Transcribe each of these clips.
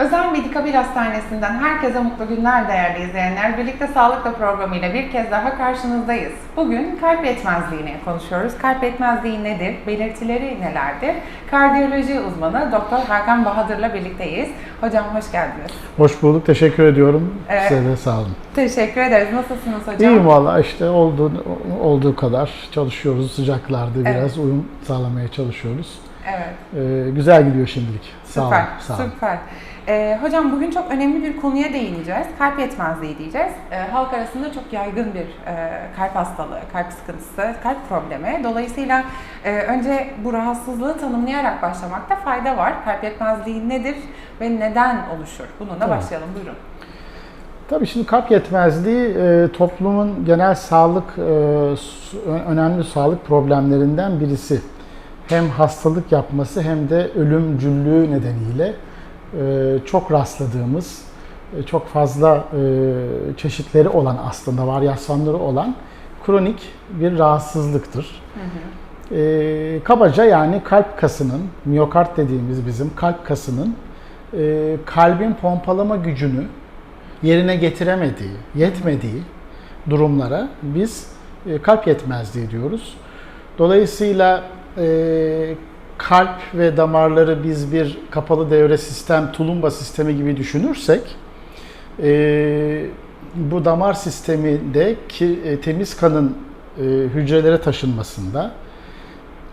Özel Medikabil Hastanesi'nden herkese mutlu günler değerli izleyenler. Birlikte Sağlıkla programıyla bir kez daha karşınızdayız. Bugün kalp yetmezliğini konuşuyoruz. Kalp yetmezliği nedir? Belirtileri nelerdir? Kardiyoloji uzmanı Doktor Hakan Bahadır'la birlikteyiz. Hocam hoş geldiniz. Hoş bulduk. Teşekkür ediyorum. Evet. Size de sağ olun. Teşekkür ederiz. Nasılsınız hocam? İyiyim valla işte olduğu, olduğu kadar çalışıyoruz. Sıcaklarda Evet. biraz uyum sağlamaya çalışıyoruz. Evet. Ee, güzel gidiyor şimdilik. Sağ olun. Süper, Sağ olun. süper. Ee, hocam bugün çok önemli bir konuya değineceğiz. Kalp yetmezliği diyeceğiz. Ee, halk arasında çok yaygın bir e, kalp hastalığı, kalp sıkıntısı, kalp problemi. Dolayısıyla e, önce bu rahatsızlığı tanımlayarak başlamakta fayda var. Kalp yetmezliği nedir ve neden oluşur? Bununla Tamam. başlayalım. Buyurun. Tabii şimdi kalp yetmezliği e, toplumun genel sağlık, e, önemli sağlık problemlerinden birisi. Hem hastalık yapması hem de ölümcüllüğü nedeniyle e, çok rastladığımız, e, çok fazla e, çeşitleri olan aslında varyasyonları olan kronik bir rahatsızlıktır. E, kabaca yani kalp kasının, miyokard dediğimiz bizim kalp kasının e, kalbin pompalama gücünü yerine getiremediği, yetmediği durumlara biz e, kalp yetmezliği diyoruz. Dolayısıyla e, kalp ve damarları biz bir kapalı devre sistem, tulumba sistemi gibi düşünürsek e, bu damar sisteminde ki, e, temiz kanın e, hücrelere taşınmasında,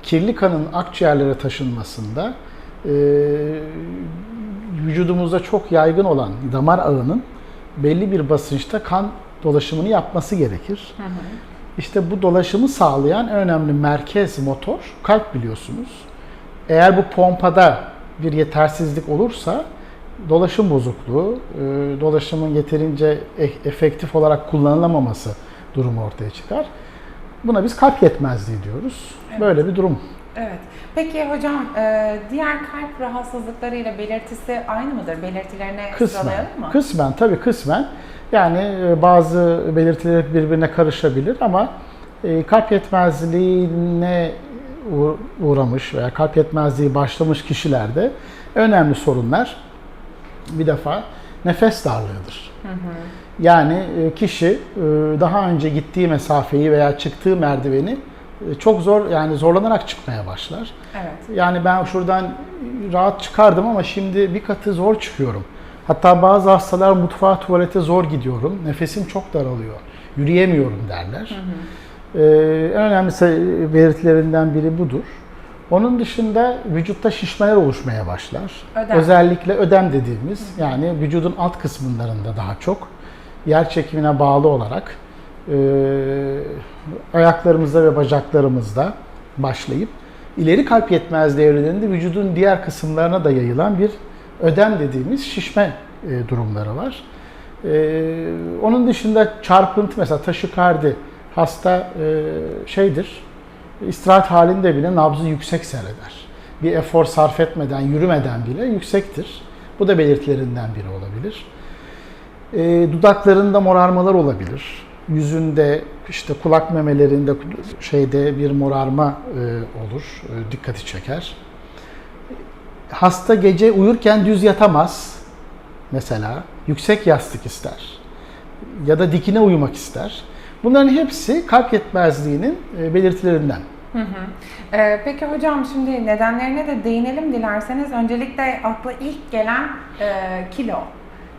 kirli kanın akciğerlere taşınmasında e, vücudumuzda çok yaygın olan damar ağının belli bir basınçta kan dolaşımını yapması gerekir. İşte bu dolaşımı sağlayan en önemli merkez motor kalp biliyorsunuz. Eğer bu pompada bir yetersizlik olursa dolaşım bozukluğu, e, dolaşımın yeterince e- efektif olarak kullanılamaması durumu ortaya çıkar. Buna biz kalp yetmezliği diyoruz. Evet. Böyle bir durum. Evet. Peki hocam e, diğer kalp rahatsızlıklarıyla belirtisi aynı mıdır? Belirtilerini Kısmen. sıralayalım mı? Kısmen tabii kısmen. Yani bazı belirtiler birbirine karışabilir ama kalp yetmezliğine uğramış veya kalp yetmezliği başlamış kişilerde önemli sorunlar bir defa nefes darlığıdır. Yani e, kişi e, daha önce gittiği mesafeyi veya çıktığı merdiveni e, çok zor yani zorlanarak çıkmaya başlar. Evet. Yani ben şuradan rahat çıkardım ama şimdi bir katı zor çıkıyorum. Hatta bazı hastalar mutfağa, tuvalete zor gidiyorum. Nefesim çok daralıyor. Yürüyemiyorum derler. Ee, en önemli belirtilerinden biri budur. Onun dışında vücutta şişmeler oluşmaya başlar. Ödem. Özellikle ödem dediğimiz yani vücudun alt kısımlarında daha çok yer çekimine bağlı olarak e, ayaklarımızda ve bacaklarımızda başlayıp ileri kalp yetmezliği evrelerinde vücudun diğer kısımlarına da yayılan bir ödem dediğimiz şişme e, durumları var. E, onun dışında çarpıntı mesela taşikardi hasta e, şeydir istirahat halinde bile nabzı yüksek seyreder. Bir efor sarf etmeden, yürümeden bile yüksektir. Bu da belirtilerinden biri olabilir. E, dudaklarında morarmalar olabilir. Yüzünde, işte kulak memelerinde şeyde bir morarma e, olur, e, dikkati çeker. Hasta gece uyurken düz yatamaz. Mesela yüksek yastık ister. Ya da dikine uyumak ister. Bunların hepsi kalp yetmezliğinin e, belirtilerinden. Hı hı. Ee, peki hocam şimdi nedenlerine de değinelim dilerseniz. Öncelikle akla ilk gelen e, kilo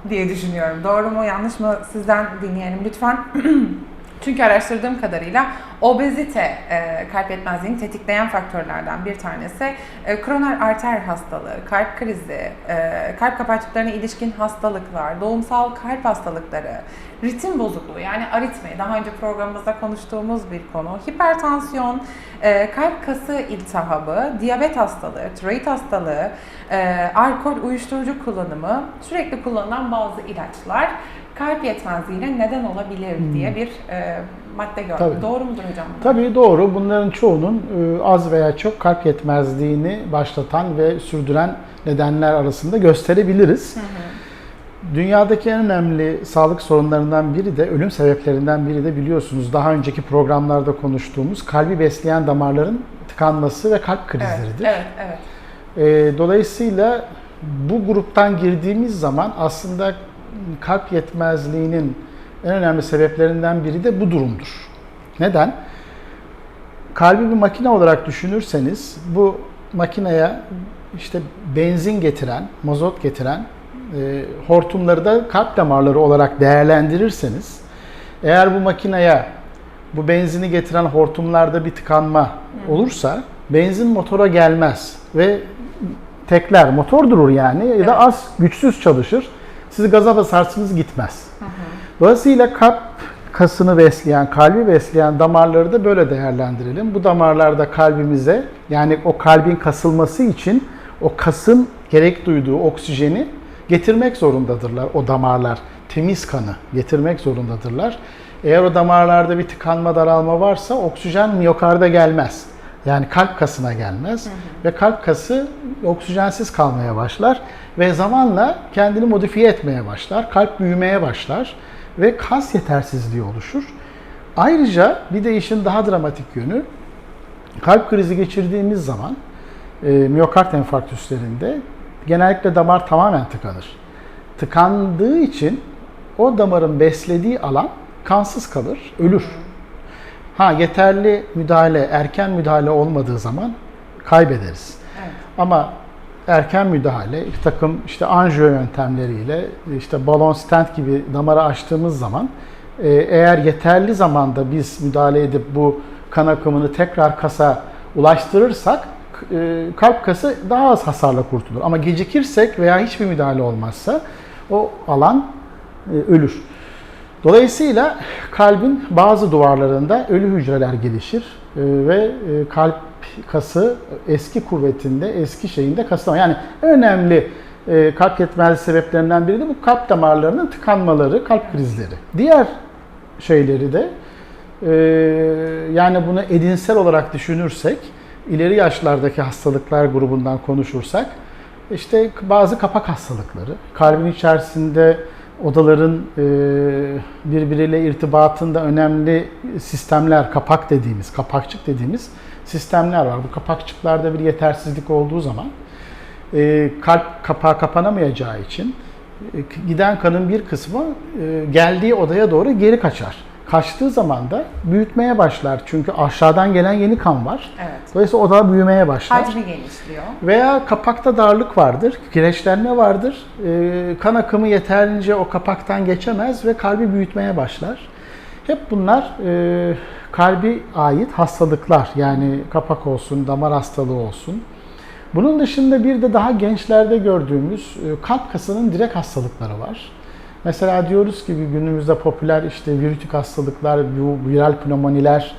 diye düşünüyorum. Doğru mu yanlış mı sizden dinleyelim lütfen. Çünkü araştırdığım kadarıyla obezite e, kalp yetmezliğini tetikleyen faktörlerden bir tanesi. E, kroner arter hastalığı, kalp krizi, e, kalp kapakçıklarına ilişkin hastalıklar, doğumsal kalp hastalıkları, ritim bozukluğu yani aritmi, daha önce programımızda konuştuğumuz bir konu, hipertansiyon, e, kalp kası iltihabı, diyabet hastalığı, tiroid hastalığı, e, alkol, uyuşturucu kullanımı, sürekli kullanılan bazı ilaçlar kalp yetmezliğine neden olabilir diye bir e, madde gördüm. Tabii. Doğru mudur hocam? Tabii doğru. Bunların çoğunun e, az veya çok kalp yetmezliğini başlatan ve sürdüren nedenler arasında gösterebiliriz. Dünyadaki en önemli sağlık sorunlarından biri de ölüm sebeplerinden biri de biliyorsunuz daha önceki programlarda konuştuğumuz kalbi besleyen damarların tıkanması ve kalp Evet, krizleridir. evet, evet. E, dolayısıyla bu gruptan girdiğimiz zaman aslında kalp yetmezliğinin en önemli sebeplerinden biri de bu durumdur. Neden? Kalbi bir makine olarak düşünürseniz bu makineye işte benzin getiren, mazot getiren e, hortumları da kalp damarları olarak değerlendirirseniz eğer bu makineye bu benzini getiren hortumlarda bir tıkanma olursa benzin motora gelmez ve tekler motor durur yani ya da az güçsüz çalışır. Siz gaza basarsınız gitmez. Dolayısıyla kalp kasını besleyen, kalbi besleyen damarları da böyle değerlendirelim. Bu damarlarda kalbimize yani o kalbin kasılması için o kasın gerek duyduğu oksijeni getirmek zorundadırlar o damarlar. Temiz kanı getirmek zorundadırlar. Eğer o damarlarda bir tıkanma daralma varsa oksijen miyokarda gelmez. Yani kalp kasına gelmez ve kalp kası oksijensiz kalmaya başlar ve zamanla kendini modifiye etmeye başlar. Kalp büyümeye başlar ve kas yetersizliği oluşur. Ayrıca bir de işin daha dramatik yönü kalp krizi geçirdiğimiz zaman e, miyokard enfarktüslerinde genellikle damar tamamen tıkanır. Tıkandığı için o damarın beslediği alan kansız kalır, ölür. Ha yeterli müdahale, erken müdahale olmadığı zaman kaybederiz. Evet. Ama erken müdahale, bir takım işte anjiyo yöntemleriyle işte balon stent gibi damarı açtığımız zaman e, eğer yeterli zamanda biz müdahale edip bu kan akımını tekrar kasa ulaştırırsak e, kalp kası daha az hasarla kurtulur. Ama gecikirsek veya hiçbir müdahale olmazsa o alan e, ölür. Dolayısıyla kalbin bazı duvarlarında ölü hücreler gelişir ve kalp kası eski kuvvetinde, eski şeyinde kasılama. Yani önemli e, kalp yetmezliği sebeplerinden biri de bu kalp damarlarının tıkanmaları, kalp krizleri. Diğer şeyleri de e, yani bunu edinsel olarak düşünürsek, ileri yaşlardaki hastalıklar grubundan konuşursak, işte bazı kapak hastalıkları, kalbin içerisinde odaların e, birbiriyle irtibatında önemli sistemler, kapak dediğimiz, kapakçık dediğimiz sistemler var. Bu kapakçıklarda bir yetersizlik olduğu zaman e, kalp kapağı kapanamayacağı için e, giden kanın bir kısmı e, geldiği odaya doğru geri kaçar. Kaçtığı zaman da büyütmeye başlar. Çünkü aşağıdan gelen yeni kan var. Evet. Dolayısıyla oda büyümeye başlar. Hacmi genişliyor. Veya kapakta darlık vardır, kireçlenme vardır. Ee, kan akımı yeterince o kapaktan geçemez ve kalbi büyütmeye başlar. Hep bunlar e, kalbi ait hastalıklar. Yani kapak olsun, damar hastalığı olsun. Bunun dışında bir de daha gençlerde gördüğümüz e, kalp kasının direkt hastalıkları var. Mesela diyoruz ki günümüzde popüler işte virütik hastalıklar, bu viral pneumoniler,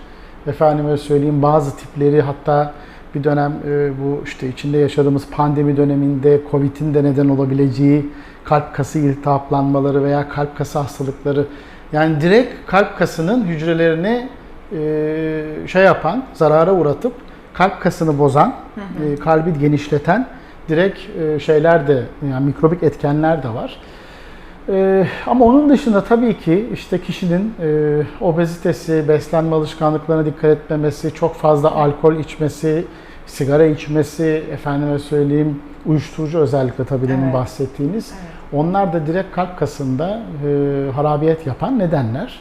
efendime söyleyeyim bazı tipleri hatta bir dönem e, bu işte içinde yaşadığımız pandemi döneminde Covid'in de neden olabileceği kalp kası iltihaplanmaları veya kalp kası hastalıkları yani direkt kalp kasının hücrelerini e, şey yapan, zarara uğratıp kalp kasını bozan, e, kalbi genişleten direkt e, şeyler de yani mikrobik etkenler de var. Ama onun dışında tabii ki işte kişinin e, obezitesi, beslenme alışkanlıklarına dikkat etmemesi, çok fazla alkol içmesi, sigara içmesi, efendime söyleyeyim uyuşturucu özellikle tabii Evet. bahsettiğiniz. Evet. Onlar da direkt kalp kasında e, harabiyet yapan nedenler.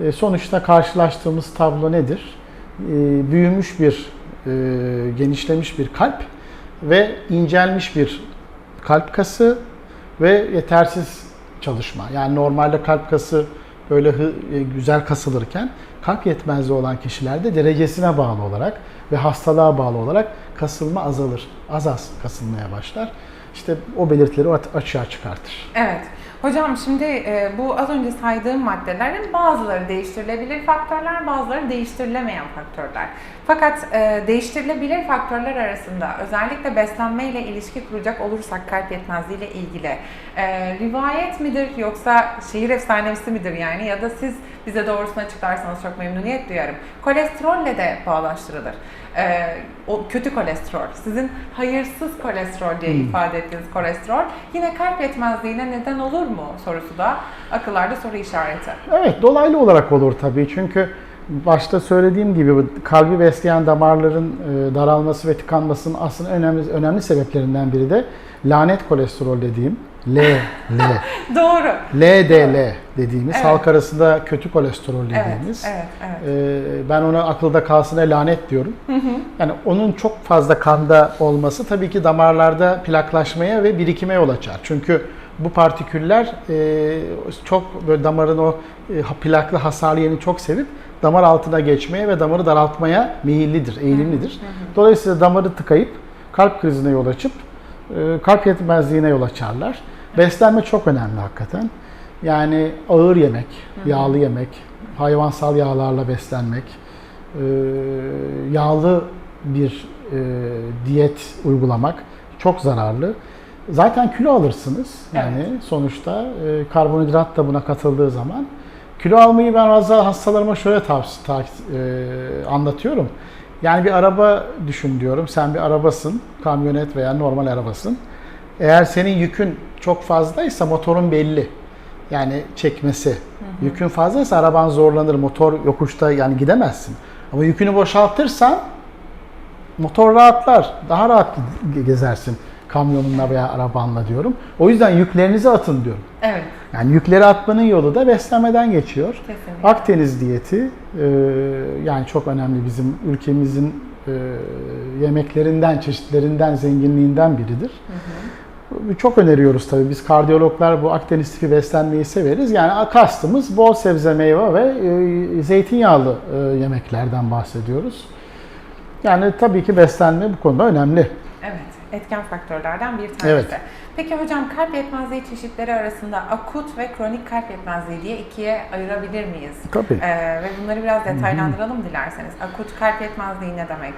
E, sonuçta karşılaştığımız tablo nedir? E, büyümüş bir, e, genişlemiş bir kalp ve incelmiş bir kalp kası ve yetersiz çalışma. Yani normalde kalp kası böyle hı- e, güzel kasılırken kalp yetmezliği olan kişilerde derecesine bağlı olarak ve hastalığa bağlı olarak kasılma azalır. Az az kasılmaya başlar. İşte o belirtileri açığa çıkartır. Evet. Hocam şimdi e, bu az önce saydığım maddelerin bazıları değiştirilebilir faktörler, bazıları değiştirilemeyen faktörler. Fakat e, değiştirilebilir faktörler arasında özellikle beslenme ile ilişki kuracak olursak kalp yetmezliği ile ilgili e, rivayet midir yoksa şehir efsanesi midir yani ya da siz bize doğrusunu açıklarsanız çok memnuniyet duyarım. Kolesterolle de bağdaştırılır. E, o kötü kolesterol, sizin hayırsız kolesterol diye ifade ettiğiniz kolesterol yine kalp yetmezliğine neden olur mu sorusu da akıllarda soru işareti. Evet, dolaylı olarak olur tabii. Çünkü başta söylediğim gibi kalbi besleyen damarların e, daralması ve tıkanmasının aslında önemli önemli sebeplerinden biri de lanet kolesterol dediğim L, L, Doğru. LDL dediğimiz Evet. halk arasında kötü kolesterol Evet, dediğimiz. evet, evet. Ee, ben ona akılda kalsına lanet diyorum. Yani onun çok fazla kanda olması tabii ki damarlarda plaklaşmaya ve birikime yol açar. Çünkü bu partiküller e, çok böyle damarın o e, plaklı hasarlı yerini çok sevip damar altına geçmeye ve damarı daraltmaya meyillidir, eğilimlidir. Dolayısıyla damarı tıkayıp kalp krizine yol açıp e, kalp yetmezliğine yol açarlar. Beslenme çok önemli hakikaten. Yani ağır yemek, yağlı yemek, hayvansal yağlarla beslenmek, e, yağlı bir e, diyet uygulamak çok zararlı. Zaten kilo alırsınız. Yani sonuçta e, karbonhidrat da buna katıldığı zaman. Kilo almayı ben bazı hastalarıma şöyle tavsiye ta- e, anlatıyorum. Yani bir araba düşün diyorum. Sen bir arabasın, kamyonet veya normal arabasın. Eğer senin yükün çok fazlaysa motorun belli. Yani çekmesi. Yükün fazlaysa araban zorlanır. Motor yokuşta yani gidemezsin. Ama yükünü boşaltırsan motor rahatlar. Daha rahat ge- gezersin kamyonunla veya arabanla diyorum. O yüzden yüklerinizi atın diyorum. Evet, Yani yükleri atmanın yolu da beslenmeden geçiyor. kesinlikle. Akdeniz diyeti e, yani çok önemli bizim ülkemizin e, yemeklerinden, çeşitlerinden, zenginliğinden biridir. Çok öneriyoruz tabii. Biz kardiyologlar bu Akdeniz tipi beslenmeyi severiz. Yani kastımız bol sebze, meyve ve e, zeytinyağlı e, yemeklerden bahsediyoruz. Yani tabii ki beslenme bu konuda önemli. Evet, etken faktörlerden bir tanesi. Evet. Peki hocam kalp yetmezliği çeşitleri arasında akut ve kronik kalp yetmezliği diye ikiye ayırabilir miyiz? Tabii. Ee, ve bunları biraz detaylandıralım dilerseniz. Akut kalp yetmezliği ne demek?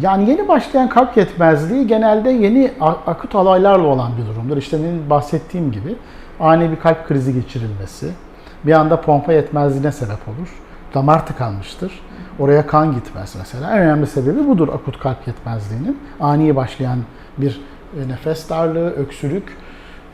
Yani yeni başlayan kalp yetmezliği genelde yeni akut olaylarla olan bir durumdur. İşte benim bahsettiğim gibi ani bir kalp krizi geçirilmesi, bir anda pompa yetmezliğine sebep olur. Damar tıkanmıştır. Oraya kan gitmez mesela. En önemli sebebi budur akut kalp yetmezliğinin. Ani başlayan bir e, nefes darlığı, öksürük,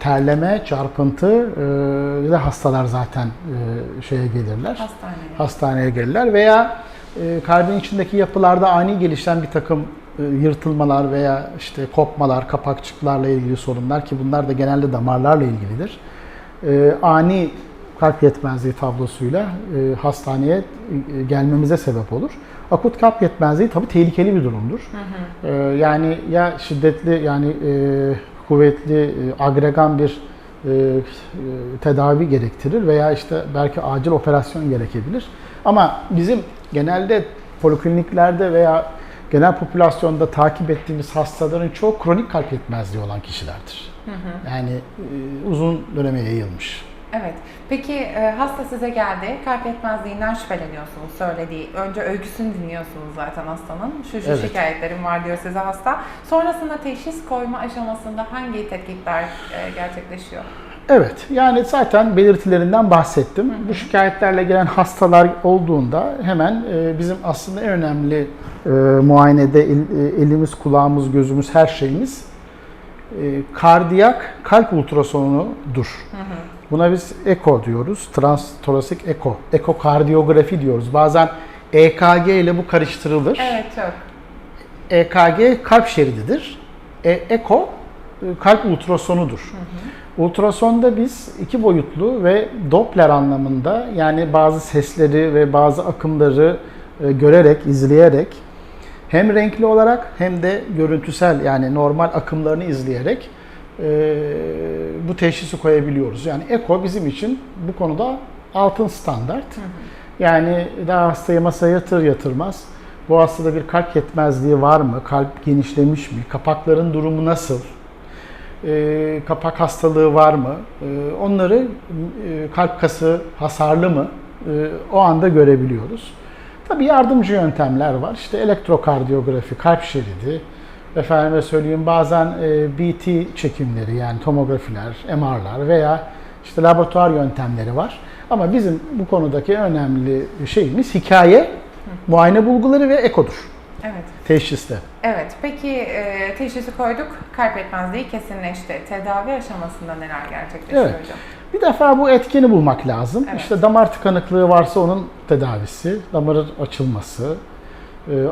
terleme, çarpıntı e, ve hastalar zaten e, şeye gelirler Hastaneye. hastaneye gelirler veya e, kalbin içindeki yapılarda ani gelişen bir takım e, yırtılmalar veya işte kopmalar, kapakçıklarla ilgili sorunlar ki bunlar da genelde damarlarla ilgilidir. E, ani kalp yetmezliği tablosuyla e, hastaneye e, gelmemize sebep olur. Akut kalp yetmezliği tabii tehlikeli bir durumdur. E, yani ya şiddetli yani e, kuvvetli, e, agregan bir e, e, tedavi gerektirir veya işte belki acil operasyon gerekebilir. Ama bizim genelde polikliniklerde veya genel popülasyonda takip ettiğimiz hastaların çoğu kronik kalp yetmezliği olan kişilerdir. Yani e, uzun döneme yayılmış. Evet. Peki e, hasta size geldi. Kalp yetmezliğinden şüpheleniyorsunuz söylediği. Önce öyküsünü dinliyorsunuz zaten hastanın. Şu şu Evet. şikayetlerim var diyor size hasta. Sonrasında teşhis koyma aşamasında hangi tetkikler e, gerçekleşiyor? Evet, yani zaten belirtilerinden bahsettim. Bu şikayetlerle gelen hastalar olduğunda hemen e, bizim aslında en önemli e, muayenede el- e, elimiz, kulağımız, gözümüz, her şeyimiz e, kardiyak kalp ultrasonudur. Buna biz eko diyoruz. Transtorasik eko, ekokardiyografi diyoruz. Bazen EKG ile bu karıştırılır. Evet çok. EKG kalp şerididir. E, eko e, kalp ultrasonudur. Ultrasonda biz iki boyutlu ve Doppler anlamında yani bazı sesleri ve bazı akımları e, görerek, izleyerek hem renkli olarak hem de görüntüsel yani normal akımlarını izleyerek e, bu teşhisi koyabiliyoruz. Yani eko bizim için bu konuda altın standart. Yani daha hastaya masaya yatır yatırmaz. Bu hastada bir kalp yetmezliği var mı? Kalp genişlemiş mi? Kapakların durumu nasıl? Ee, kapak hastalığı var mı? Ee, onları e, kalp kası hasarlı mı? Ee, o anda görebiliyoruz. Tabii yardımcı yöntemler var. İşte elektrokardiyografi, kalp şeridi, efendime söyleyeyim bazen e, BT çekimleri yani tomografiler, MR'lar veya işte laboratuvar yöntemleri var. Ama bizim bu konudaki önemli şeyimiz hikaye, muayene bulguları ve ekodur Evet. teşhiste. Evet. Peki e, teşhisi koyduk. Kalp yetmezliği kesinleşti. Tedavi aşamasında neler gerçekleşiyor Evet. hocam? Bir defa bu etkeni bulmak lazım. Evet. İşte damar tıkanıklığı varsa onun tedavisi, damarın açılması,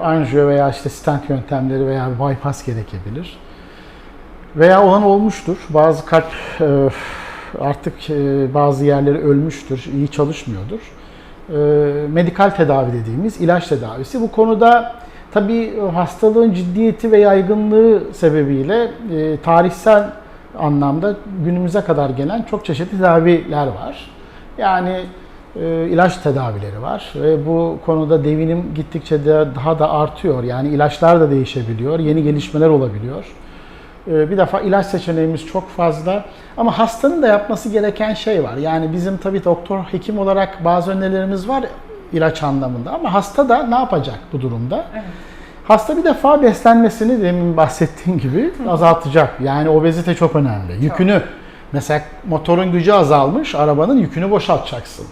anjiyo veya işte stent yöntemleri veya bypass gerekebilir. Veya olan olmuştur. Bazı kalp e, artık e, bazı yerleri ölmüştür, iyi çalışmıyordur. E, medikal tedavi dediğimiz ilaç tedavisi. Bu konuda tabii hastalığın ciddiyeti ve yaygınlığı sebebiyle e, tarihsel anlamda günümüze kadar gelen çok çeşitli tedaviler var. Yani e, ilaç tedavileri var ve bu konuda devinim gittikçe de daha da artıyor. Yani ilaçlar da değişebiliyor, yeni gelişmeler olabiliyor. E, bir defa ilaç seçeneğimiz çok fazla ama hastanın da yapması gereken şey var. Yani bizim tabii doktor, hekim olarak bazı önerilerimiz var ilaç anlamında ama hasta da ne yapacak bu durumda? Evet. Hasta bir defa beslenmesini demin bahsettiğim gibi azaltacak. Yani obezite çok önemli. Yükünü mesela motorun gücü azalmış, arabanın yükünü boşaltacaksın.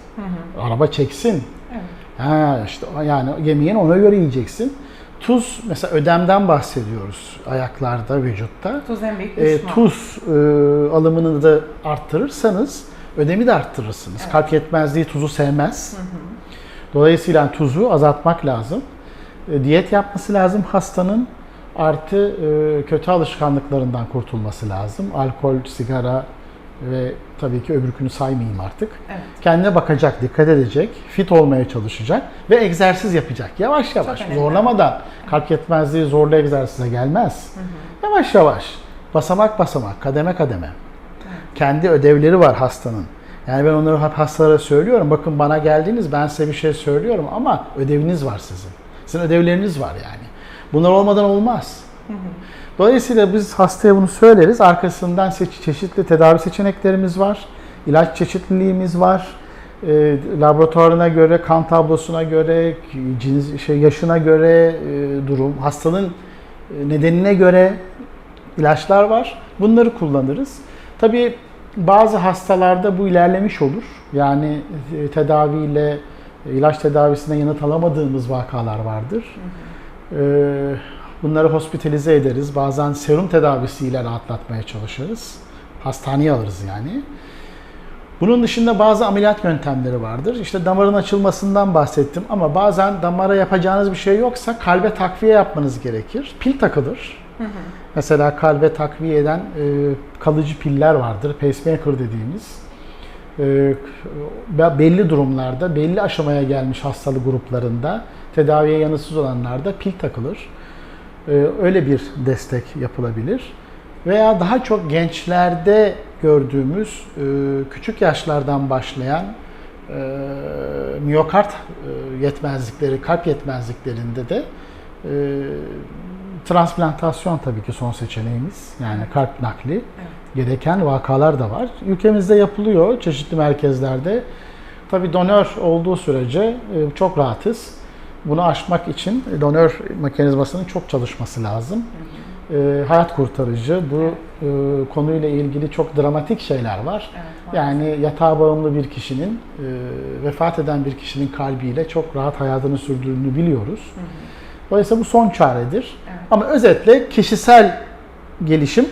Araba çeksin. Evet. Ha işte yani yemeğini ona göre yiyeceksin. Tuz mesela ödemden bahsediyoruz ayaklarda, vücutta. Tuz en büyük E, düşman. tuz e, alımını da arttırırsanız ödemi de arttırırsınız. Evet. Kalp yetmezliği tuzu sevmez. Dolayısıyla tuzu azaltmak lazım. E, diyet yapması lazım hastanın. Artı e, kötü alışkanlıklarından kurtulması lazım. Alkol, sigara ve tabii ki öbürkünü saymayayım artık. Evet. Kendine bakacak, dikkat edecek, fit olmaya çalışacak ve egzersiz yapacak. Yavaş yavaş, zorlamadan. Kalp yetmezliği zorla egzersize gelmez. Yavaş yavaş, basamak basamak, kademe kademe. Kendi ödevleri var hastanın. Yani ben onları hep hastalara söylüyorum. Bakın bana geldiniz ben size bir şey söylüyorum ama ödeviniz var sizin. Sizin ödevleriniz var yani. Bunlar olmadan olmaz. Dolayısıyla biz hastaya bunu söyleriz. Arkasından seç- çeşitli tedavi seçeneklerimiz var. İlaç çeşitliliğimiz var. E, laboratuvarına göre, kan tablosuna göre, cins, şey, yaşına göre e, durum, hastanın e, nedenine göre ilaçlar var. Bunları kullanırız. Tabii bazı hastalarda bu ilerlemiş olur. Yani e, tedaviyle, e, ilaç tedavisinden yanıt alamadığımız vakalar vardır. Ee, Bunları hospitalize ederiz. Bazen serum tedavisiyle rahatlatmaya çalışırız. Hastaneye alırız yani. Bunun dışında bazı ameliyat yöntemleri vardır. İşte damarın açılmasından bahsettim ama bazen damara yapacağınız bir şey yoksa kalbe takviye yapmanız gerekir. Pil takılır. Mesela kalbe takviye eden e, kalıcı piller vardır. Pacemaker dediğimiz. E, be- belli durumlarda, belli aşamaya gelmiş hastalık gruplarında tedaviye yanıtsız olanlarda pil takılır. E, öyle bir destek yapılabilir. Veya daha çok gençlerde gördüğümüz e, küçük yaşlardan başlayan e, miyokard e, yetmezlikleri, kalp yetmezliklerinde de transplantasyon tabii ki son seçeneğimiz. Yani kalp nakli gereken vakalar da var. Ülkemizde yapılıyor çeşitli merkezlerde. Tabii donör olduğu sürece çok rahatız. Bunu aşmak için donör mekanizmasının çok çalışması lazım. E, hayat kurtarıcı bu e, konuyla ilgili çok dramatik şeyler var. Evet, Yani yatağa bağımlı bir kişinin, e, vefat eden bir kişinin kalbiyle çok rahat hayatını sürdürdüğünü biliyoruz. Dolayısıyla bu son çaredir. Evet. Ama özetle kişisel gelişim,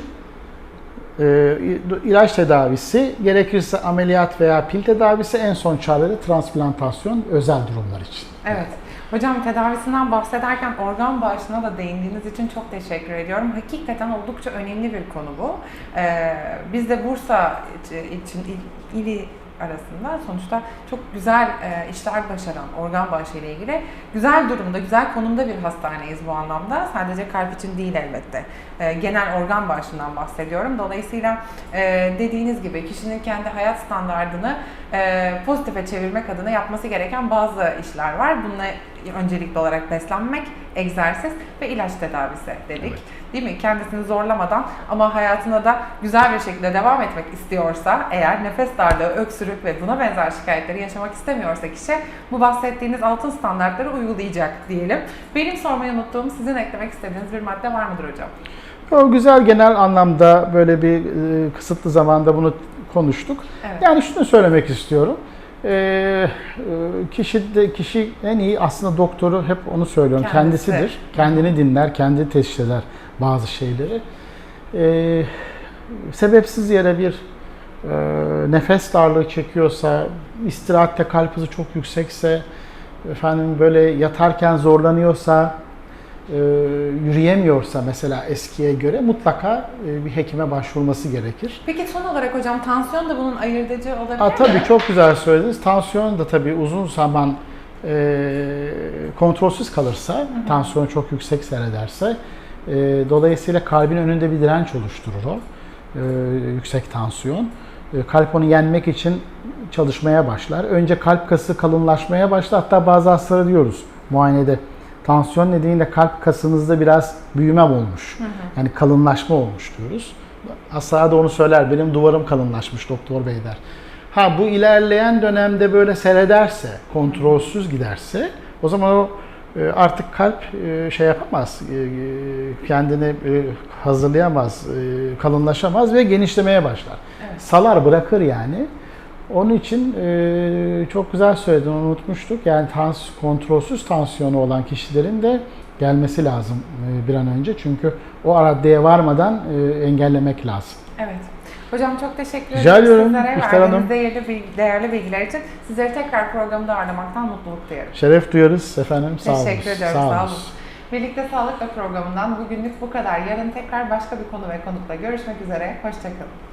e, ilaç tedavisi, gerekirse ameliyat veya pil tedavisi, en son çare de transplantasyon özel durumlar için. Evet. Hocam tedavisinden bahsederken organ bağışına da değindiğiniz için çok teşekkür ediyorum. Hakikaten oldukça önemli bir konu bu. Ee, biz de Bursa için il- arasında sonuçta çok güzel e, işler başaran organ bağışı ile ilgili güzel durumda, güzel konumda bir hastaneyiz bu anlamda. Sadece kalp için değil elbette. E, genel organ bağışından bahsediyorum. Dolayısıyla e, dediğiniz gibi kişinin kendi hayat standartını e, pozitife çevirmek adına yapması gereken bazı işler var. Bununla öncelikli olarak beslenmek, egzersiz ve ilaç tedavisi dedik. Evet. Değil mi? Kendisini zorlamadan ama hayatına da güzel bir şekilde devam etmek istiyorsa, eğer nefes darlığı, öksürük ve buna benzer şikayetleri yaşamak istemiyorsa kişi bu bahsettiğiniz altın standartları uygulayacak diyelim. Benim sormayı unuttuğum, sizin eklemek istediğiniz bir madde var mıdır hocam? O güzel genel anlamda böyle bir e, kısıtlı zamanda bunu konuştuk. Evet. Yani şunu söylemek istiyorum. Ee, e, kişi de kişi en iyi aslında doktoru hep onu söylüyorum Kendisi. kendisidir. Kendini dinler, kendi teşhis eder bazı şeyleri. Ee, sebepsiz yere bir e, nefes darlığı çekiyorsa, istirahatte kalp hızı çok yüksekse, efendim böyle yatarken zorlanıyorsa, e, yürüyemiyorsa mesela eskiye göre mutlaka e, bir hekime başvurması gerekir. Peki son olarak hocam tansiyon da bunun ayırtıcı olabilir Aa, mi? tabii çok güzel söylediniz. Tansiyon da tabii uzun zaman e, kontrolsüz kalırsa, tansiyon çok yüksek seyrederse, e, dolayısıyla kalbin önünde bir direnç oluşturur o. E, yüksek tansiyon. E, kalp onu yenmek için çalışmaya başlar. Önce kalp kası kalınlaşmaya başlar. Hatta bazı hastalara diyoruz muayenede. Tansiyon nedeniyle kalp kasınızda biraz büyüme olmuş. Yani kalınlaşma olmuş diyoruz. Hastalar da onu söyler. Benim duvarım kalınlaşmış doktor bey der. Ha bu ilerleyen dönemde böyle seyrederse, kontrolsüz giderse o zaman o artık kalp e, şey yapamaz, e, e, kendini hazırlayamaz, kalınlaşamaz ve genişlemeye başlar. Evet. Salar bırakır yani. Onun için çok güzel söyledin, unutmuştuk. Yani tans kontrolsüz tansiyonu olan kişilerin de gelmesi lazım bir an önce. Çünkü o raddeye varmadan engellemek lazım. Evet. Hocam çok teşekkür Rica ederim ediyorum, sizlere verdiğiniz Hanım. değerli, bilgi- değerli bilgiler için. Sizleri tekrar programda ağırlamaktan mutluluk duyarım. Şeref duyarız efendim. Sağ olun. Teşekkür ediyorum. Sağ Sağ olun. olun. Birlikte Sağlıkla programından bugünlük bu kadar. Yarın tekrar başka bir konu ve konukla görüşmek üzere. Hoşçakalın.